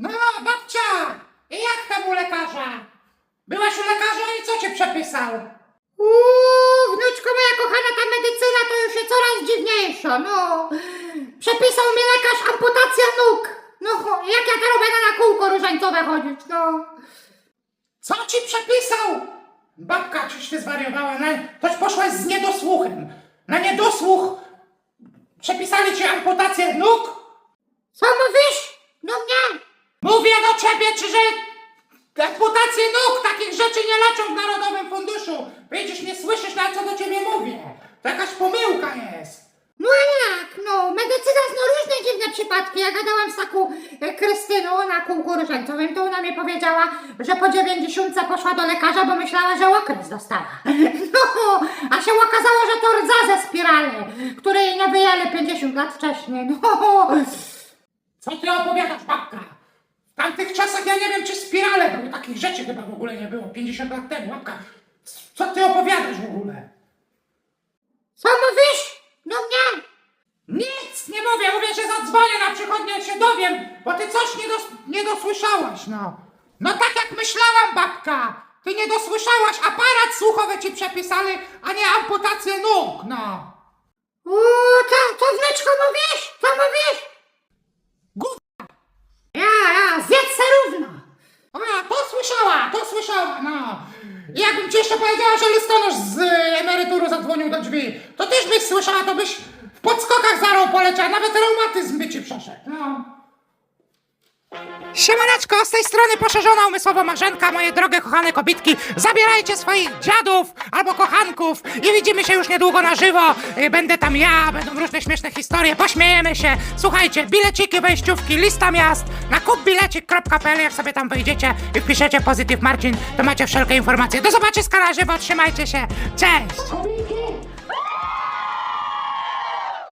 No, babcia! I jak tam u lekarza? Byłaś u lekarza i co cię przepisał? Uuu, wnuczko moja kochana, ta medycyna to już jest coraz dziwniejsza, no. Przepisał mi lekarz amputacja nóg. No, jak ja teraz będę na kółko różańcowe chodzić, no. Co ci przepisał? Babka, czyś ty zwariowała? Na, toś poszłaś z niedosłuchem. Na niedosłuch przepisali ci amputację nóg? Co mówisz? No nie. Mówię do ciebie, czy że amputacje nóg takich rzeczy nie leczą w Narodowym Funduszu. Widzisz, nie słyszysz na co do ciebie mówię. To jakaś pomyłka jest. No jak? No, medycyna zna różne dziwne przypadki. Ja gadałam z taką e, Krystyną na kółku różańcowym, to ona mi powiedziała, że po 90 poszła do lekarza, bo myślała, że okres dostała. No, a się okazało, że to rdza ze spirali, której nie wyjęli 50 lat wcześniej. No. Co ty opowiadasz, babka? W tamtych czasach ja nie wiem, czy spirale były. Takich rzeczy chyba w ogóle nie było. 50 lat temu, babka. Co ty opowiadasz w ogóle? Co mówisz? No nie. Nic nie mówię, mówię, że zadzwonię na przychodnię, się dowiem, bo ty coś nie, dos nie dosłyszałaś, no. No tak jak myślałam, babka. Ty nie dosłyszałaś, aparat słuchowy ci przepisali, a nie amputację nóg, no. Uuu, to, to wnuczko mówisz? Co mówisz? Gówna. Ja, ja, zjedz se równo. A, to słyszała, to słyszała, no. Jakbym ci jeszcze powiedziała, że listonosz z y, emerytury zadzwonił do drzwi, to też byś słyszała, to byś w podskokach zarą poleciała, nawet reumatyzm by ci przeszedł, no. Siemaneczko, z tej strony poszerzona umysłowo Marzenka, moje drogie kochane kobitki. Zabierajcie swoich dziadów albo kochanków i widzimy się już niedługo na żywo. Y, Będę tam ja, będą różne śmieszne historie, pośmiejemy się. Słuchajcie, bileciki, wejściówki, lista miast na kupbilecik.pl, jak sobie tam wejdziecie i wpiszecie Positive Marcin, to macie wszelkie informacje. Do zobaczyska na żywo, trzymajcie się, cześć!